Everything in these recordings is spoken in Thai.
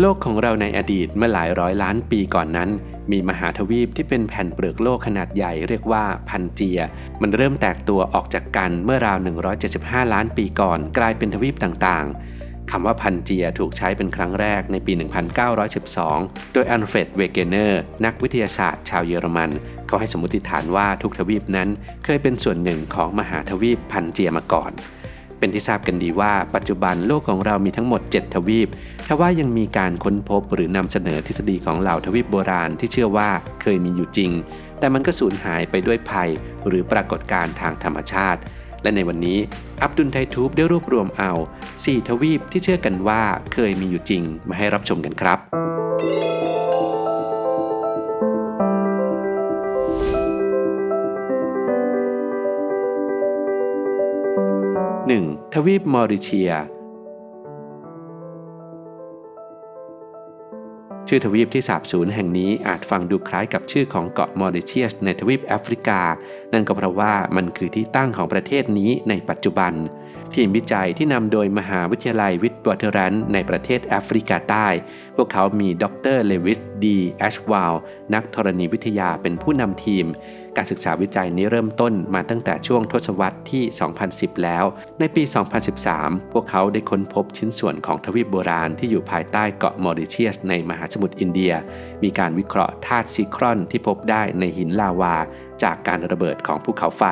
โลกของเราในอดีตเมื่อหลายร้อยล้านปีก่อนนั้น มีมหาทวีปที่เป็นแผ่นเปลือกโลกขนาดใหญ่เรียกว่าพันเจีย มันเริ่มแตกตัวออกจากกันเมื่อราว 175 ล้านปีก่อนกลายเป็นทวีปต่างๆคำว่าพันเจียถูกใช้เป็นครั้งแรกในปี 1912 โดยอันเฟรดเวเกเนอร์นักวิทยาศาสตร์ชาวเยอรมัน เขาให้สมมติฐานว่าทุกทวีปนั้นเคยเป็นส่วนหนึ่งของมหาทวีปพันเจียมาก่อน เป็นที่ทราบกันดีว่าปัจจุบันโลกของเรามีทั้งหมด 7 ทวีปทว่ายังมีการค้นพบหรือนำเสนอทฤษฎีของเหล่าทวีปโบราณที่เชื่อว่าเคยมีอยู่จริง แต่มันก็สูญหายไปด้วยภัย หรือปรากฏการณ์ทางธรรมชาติ และในวันนี้อับดุลไททูบได้รวบรวมเอา 4 ทวีปที่เชื่อกันว่าเคยมีอยู่จริงมาให้รับชมกันครับ วีปมอริเชีย ชื่อทวีปที่สาบสูญแห่งนี้อาจฟังดูคล้ายกับชื่อของเกาะมอริเชียส ในทวีปแอฟริกา นั่นก็เพราะว่ามันคือที่ตั้งของประเทศนี้ในปัจจุบัน ทีมวิจัยที่นำโดยมหาวิทยาลัยวิทย์วอเทอรันในประเทศแอฟริกาใต้ พวกเขามีดรเลวิสดีแอชวาลนักธรณีวิทยาเป็นผู้นำทีม การศึกษาวิจัยนี้เริ่มต้นมาตั้งแต่ช่วงทศวรรษที่ 2010 แล้ว ในปี 2013 พวกเขาได้ค้นพบชิ้นส่วนของทวีปโบราณที่อยู่ภายใต้เกาะมอริเชียสในมหาสมุทรอินเดีย มีการวิเคราะห์ธาตุซีครอนที่พบได้ในหินลาวา จากการระเบิดของภูเขาไฟ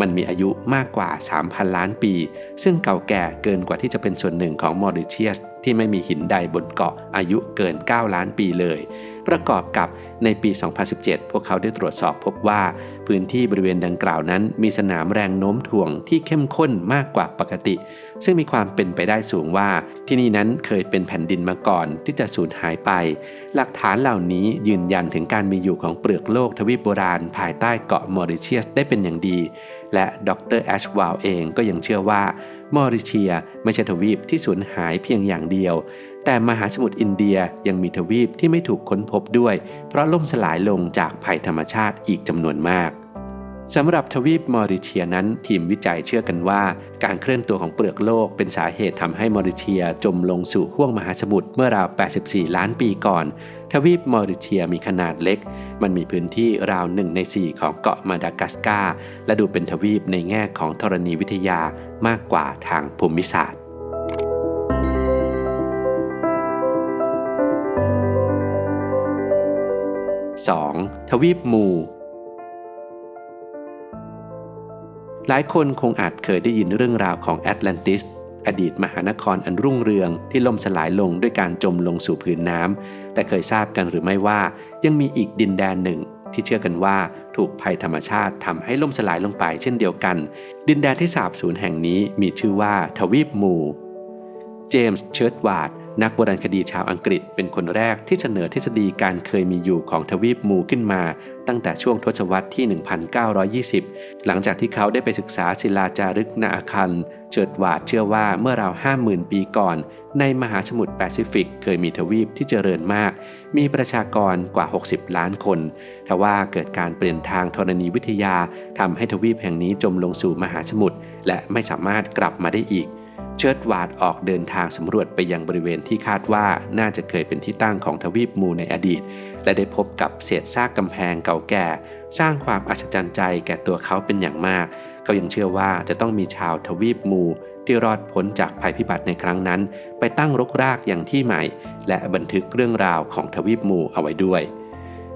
มันมีอายุมากกว่า 3,000 ล้านปี ซึ่งเก่าแก่เกินกว่าที่จะเป็นส่วนหนึ่งของมอริเชียส ที่ไม่มีหินใดบนเกาะอายุเกิน 9 ล้านปีเลย ประกอบกับในปี 2017 พวกเขาได้ตรวจสอบพบว่า พื้นที่บริเวณดังกล่าวนั้น มีสนามแรงโน้มถ่วงที่เข้มข้นมากกว่าปกติ ซึ่งมีความเป็นไปได้สูงว่า ที่นี่นั้นเคยเป็นแผ่นดินมาก่อนที่จะสูญหายไป หลักฐานเหล่านี้ยืนยันถึงการมีอยู่ของเปลือกโลกทวีปโบราณภายใต้เกาะมอริเชียสได้เป็นอย่างดี และดรแอชวาลเองก็ยังเชื่อว่า มอริเชียไม่ใช่ทวีปที่สูญหายเพียงอย่างเดียว แต่มหาสมุทรอินเดียยังมีทวีปที่ไม่ถูกค้นพบด้วย เพราะล่มสลายลงจากภัยธรรมชาติอีกจำนวนมาก สำหรับทวีปมอริเชียนั้นทีมวิจัยเชื่อกันว่า การเคลื่อนตัวของเปลือกโลกเป็นสาเหตุทำให้มอริเชียจมลงสู่ห้วงมหาสมุทรเมื่อราว 84 ล้านปีก่อน ทวีปมอริเชียมีขนาดเล็ก มันมีพื้นที่ราวหนึ่งใน 4 ของเกาะมาดากัสการ์และดูเป็นทวีปในแง่ของธรณีวิทยามากกว่าทางภูมิศาสตร์ 2. ทวีปมู หลายคนคงอาจเคยได้ยินเรื่องราวของแอตแลนติส อดีตมหานครอันรุ่งเรืองที่ล่มสลายลงด้วยการจมลงสู่พื้นน้ำแต่เคยทราบกันหรือไม่ว่า ยังมีอีกดินแดนหนึ่ง ที่เชื่อกันว่าถูกภัยธรรมชาติทำให้ล่มสลายลงไปเช่นเดียวกัน ดินแดนที่สาบสูญแห่งนี้มีชื่อว่าทวีปมู เจมส์เชิร์ตวาร์ด นักโบราณคดีชาวอังกฤษเป็นคนแรกที่เสนอทฤษฎีการเคยมีอยู่ของทวีปมูขึ้นมา ตั้งแต่ช่วงทศวรรษที่ 1920 หลังจากที่เขาได้ไปศึกษาศิลาจารึกนาอาคันเจิดวาดเชื่อว่าเมื่อราว 50,000 ปีก่อน ในมหาสมุทรแปซิฟิกเคยมีทวีปที่เจริญมาก มีประชากรกว่า 60 ล้านคน ทว่าเกิดการเปลี่ยนทางธรณีวิทยาทำให้ทวีปแห่งนี้จมลงสู่มหาสมุทรและไม่สามารถกลับมาได้อีก เชิดวาดออกเดินทางสำรวจไปยังบริเวณที่คาดว่าน่าจะเคยเป็นที่ตั้งของทวีปมูในอดีต และได้พบกับเศษซากกำแพงเก่าแก่ สร้างความอัศจรรย์ใจแก่ตัวเขาเป็นอย่างมาก เขายังเชื่อว่าจะต้องมีชาวทวีปมูที่รอดพ้นจากภัยพิบัติในครั้งนั้น ไปตั้งรกรากอย่างที่ใหม่ และบันทึกเรื่องราวของทวีปมูเอาไว้ด้วย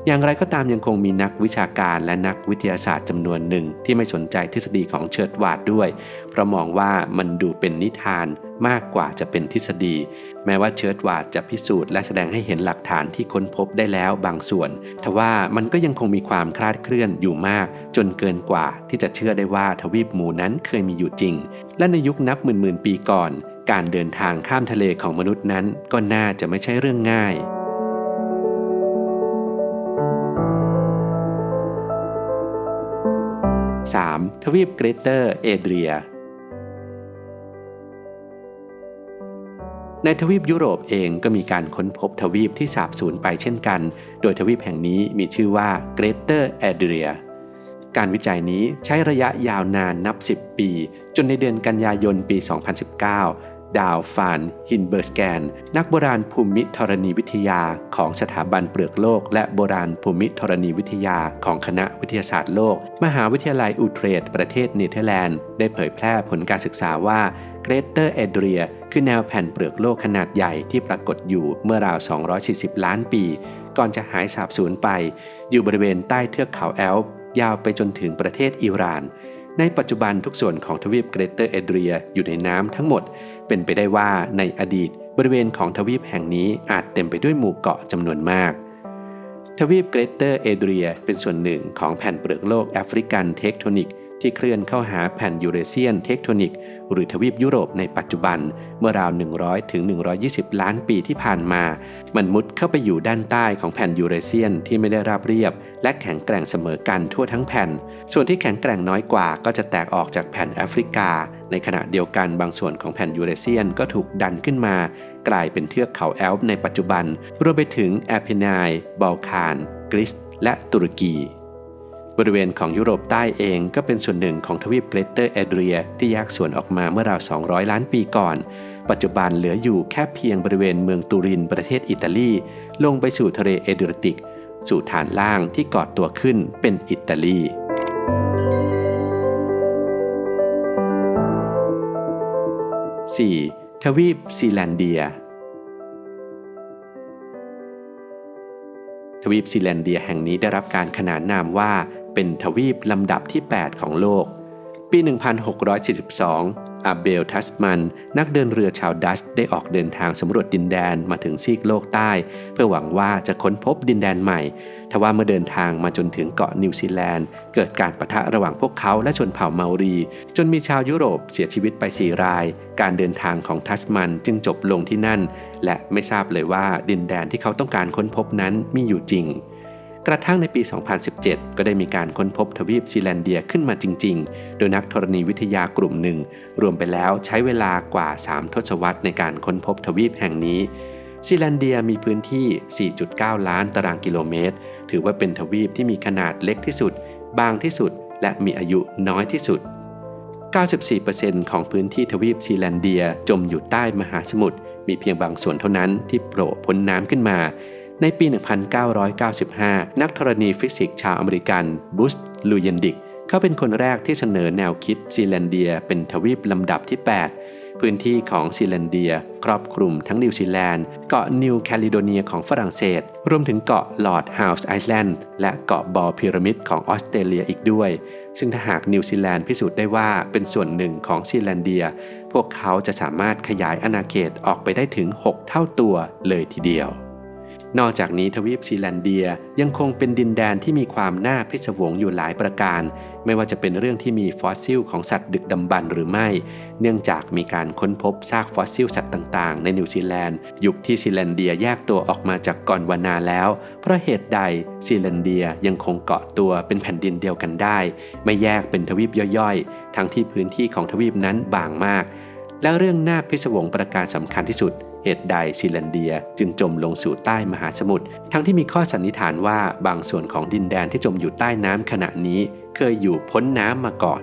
อย่างไรก็ตามยังคงมีนักวิชาการและนักวิทยาศาสตร์จำนวนหนึ่ง ที่ไม่สนใจทฤษฎีของเชิร์ตวาดด้วย เพราะมองว่ามันดูเป็นนิทานมากกว่าจะเป็นทฤษฎี แม้ว่าเชิร์ตวาดจะพิสูจน์และแสดงให้เห็นหลักฐานที่ค้นพบได้แล้วบางส่วน ทว่ามันก็ยังคงมีความคลาดเคลื่อนอยู่มาก จนเกินกว่าที่จะเชื่อได้ว่าทวีปหมู่นั้นเคยมีอยู่จริง และในยุคนับหมื่นๆปีก่อน การเดินทางข้ามทะเลของมนุษย์นั้นก็น่าจะไม่ใช่เรื่องง่าย 3. ทวีปเกรเตอร์เอเดรีย ในทวีปยุโรปเองก็มีการค้นพบทวีปที่สาบสูญไปเช่นกัน โดยทวีปแห่งนี้มีชื่อว่าเกรเตอร์เอเดรียการวิจัยนี้ใช้ระยะยาวนานนับ 10 ปี จนในเดือนกันยายนปี 2019 ดาวฟานฮินเบอร์สแกน นักโบราณภูมิธรณีวิทยาของสถาบันเปลือกโลก และโบราณภูมิธรณีวิทยาของคณะวิทยาศาสตร์โลก มหาวิทยาลัยอูเทรดประเทศเนเธอร์แลนด์ ได้เผยแพร่ผลการศึกษาว่าเกรเตอร์เอเดรียคือแนวแผ่นเปลือกโลกขนาดใหญ่ที่ปรากฏอยู่เมื่อราว 240 ล้านปี ก่อนจะหายสาบสูญไป อยู่บริเวณใต้เทือกเขาแอลป์ยาวไปจนถึงประเทศอิหร่าน ในปัจจุบันทุกส่วนของทวีปเกรเตอร์เอเดรียอยู่ในน้ำทั้งหมด เป็นไปได้ว่าในอดีตบริเวณของทวีปแห่งนี้อาจเต็มไปด้วยหมู่เกาะจำนวนมาก ทวีปเกรเตอร์เอเดรียเป็นส่วนหนึ่งของแผ่นเปลือกโลกแอฟริกันเทคโทนิก ที่เคลื่อนเข้าหาแผ่นยูเรเซียนเทคโทนิก หรือทวีปยุโรปในปัจจุบัน เมื่อราว 100 ถึง 120 ล้านปีที่ผ่านมา มันมุดเข้าไปอยู่ด้านใต้ของแผ่นยูเรเซียนที่ไม่ได้ราบเรียบ และแข็งแกร่งเสมอกันทั่วทั้งแผ่น ส่วนที่แข็งแกร่งน้อยกว่าก็จะแตกออกจากแผ่นแอฟริกา ในขณะเดียวกันบางส่วนของแผ่นยูเรเซียนก็ถูกดันขึ้นมา กลายเป็นเทือกเขาแอลป์ในปัจจุบันรวมไปถึงแอพินายบอลคานกรีซและตุรกี บริเวณของยุโรปใต้เองก็เป็นส่วนหนึ่งของทวีปเกรเตอร์แอเดรียที่แยกส่วนออกมาเมื่อราว 200 ล้านปีก่อน ปัจจุบันเหลืออยู่แค่เพียงบริเวณเมืองตูรินประเทศอิตาลี ลงไปสู่ทะเลเอเดรติก สู่ฐานล่างที่กอดตัวขึ้นเป็นอิตาลี 4. ทวีปซีแลนเดีย ทวีปซีแลนเดียแห่งนี้ได้รับการขนานนามว่า เป็นทวีปลำดับที่ 8 ของโลก ปี 1642 อาเบลทัสมัน นักเดินเรือชาวดัชได้ออกเดินทางสำรวจดินแดนมาถึงซีกโลกใต้ เพื่อหวังว่าจะค้นพบดินแดนใหม่ ทว่าเมื่อเดินทางมาจนถึงเกาะนิวซีแลนด์ เกิดการประทะระหว่างพวกเขาและชนเผ่าเมารี จนมีชาวยุโรปเสียชีวิตไป4ราย การเดินทางของทัสมันจึงจบลงที่นั่น และไม่ทราบเลยว่าดินแดนที่เขาต้องการค้นพบนั้นมีอยู่จริง กระทั่งในปี 2017 ก็ได้มีการค้นพบทวีปซีแลนเดียขึ้นมาจริง ๆ โดยนักธรณีวิทยากลุ่มหนึ่ง รวมไปแล้วใช้เวลากว่า 3 ทศวรรษในการค้นพบทวีปแห่งนี้ซีแลนเดียมีพื้นที่ 4.9 ล้านตารางกิโลเมตร ถือว่าเป็นทวีปที่มีขนาดเล็กที่สุด บางที่สุด และมีอายุน้อยที่สุด 94%ของพื้นที่ทวีปซีแลนเดียจมอยู่ใต้มหาสมุทร มีเพียงบางส่วนเท่านั้นที่โผล่พ้นน้ำขึ้นมา ในปี 1995 นักธรณีฟิสิกส์ชาวอเมริกันบุสลูเยนดิก เขาเป็นคนแรกที่เสนอแนวคิดซีแลนเดีย เป็นทวีปลำดับที่ 8 พื้นที่ของซีแลนเดีย ครอบคลุมทั้งนิวซีแลนด์ เกาะนิวแคลิโดเนียของฝรั่งเศส รวมถึงเกาะลอร์ดฮาวส์ไอแลนด์และเกาะบอพีระมิดของออสเตรเลียอีกด้วย ซึ่งถ้าหากนิวซีแลนด์พิสูจน์ได้ว่าเป็นส่วนหนึ่งของซีแลนเดีย พวกเขาจะสามารถขยายอาณาเขตออกไปได้ถึง 6 เท่าตัวเลยทีเดียว นอกจากนี้ทวีปซีแลนเดียยังคงเป็นดินแดนที่มีความน่าพิศวงอยู่หลายประการ ไม่ว่าจะเป็นเรื่องที่มีฟอสซิลของสัตว์ดึกดำบรรหรือไม่ เนื่องจากมีการค้นพบซากฟอสซิลสัตว์ต่างๆ ในนิวซีแลนด์ ยุคที่ซีแลนเดียแยกตัวออกมาจากกอนวานาแล้ว เพราะเหตุใดซีแลนเดียยังคงเกาะตัวเป็นแผ่นดินเดียวกันได้ ไม่แยกเป็นทวีปย่อยๆ ทั้งที่พื้นที่ของทวีปนั้นบางมาก และเรื่องน่าพิศวงประการสำคัญที่สุด เหตุใดซีแลนเดียจึงจมลงสู่ใต้มหาสมุทร ทั้งที่มีข้อสันนิษฐานว่าบางส่วนของดินแดนที่จมอยู่ใต้น้ำขณะนี้ เคยอยู่พ้นน้ำมาก่อน